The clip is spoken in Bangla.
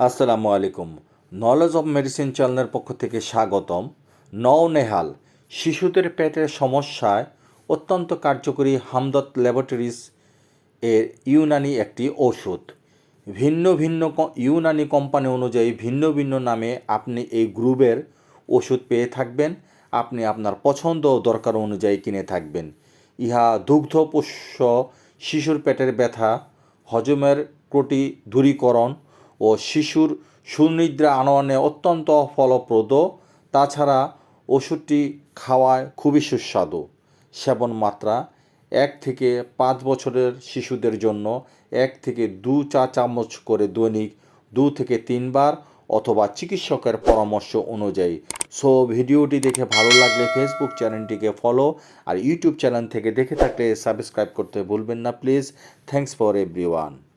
আসসালামু আলাইকুম। নলেজ অফ মেডিসিন চ্যানেলের পক্ষ থেকে স্বাগতম। নও নেহাল, শিশুদের পেটের সমস্যায় অত্যন্ত কার্যকরী হামদত ল্যাবরেটরিজ এর ইউনানি একটি ওষুধ। ভিন্ন ভিন্ন ইউনানি কোম্পানি অনুযায়ী ভিন্ন ভিন্ন নামে আপনি এই গ্রুপের ওষুধ পেয়ে থাকবেন। আপনি আপনার পছন্দ ও দরকার অনুযায়ী কিনে থাকবেন। ইহা দুগ্ধপোষ্য শিশুর পেটের ব্যথা, হজমের ত্রুটি দূরীকরণ ও শিশুর সুনিদ্রা আনয়নে অত্যন্ত ফলপ্রদ। তাছাড়া ওষুধটি খাওয়ায় খুবই সুস্বাদু। সেবন মাত্রা এক থেকে পাঁচ বছরের শিশুদের জন্য এক থেকে দু চা চামচ করে দৈনিক দু থেকে তিনবার অথবা চিকিৎসকের পরামর্শ অনুযায়ী। সো, ভিডিওটি দেখে ভালো লাগলে ফেসবুক চ্যানেলটিকে ফলো আর ইউটিউব চ্যানেল থেকে দেখে থাকলে সাবস্ক্রাইব করতে ভুলবেন না প্লিজ থ্যাংকস ফর এভরিওয়ান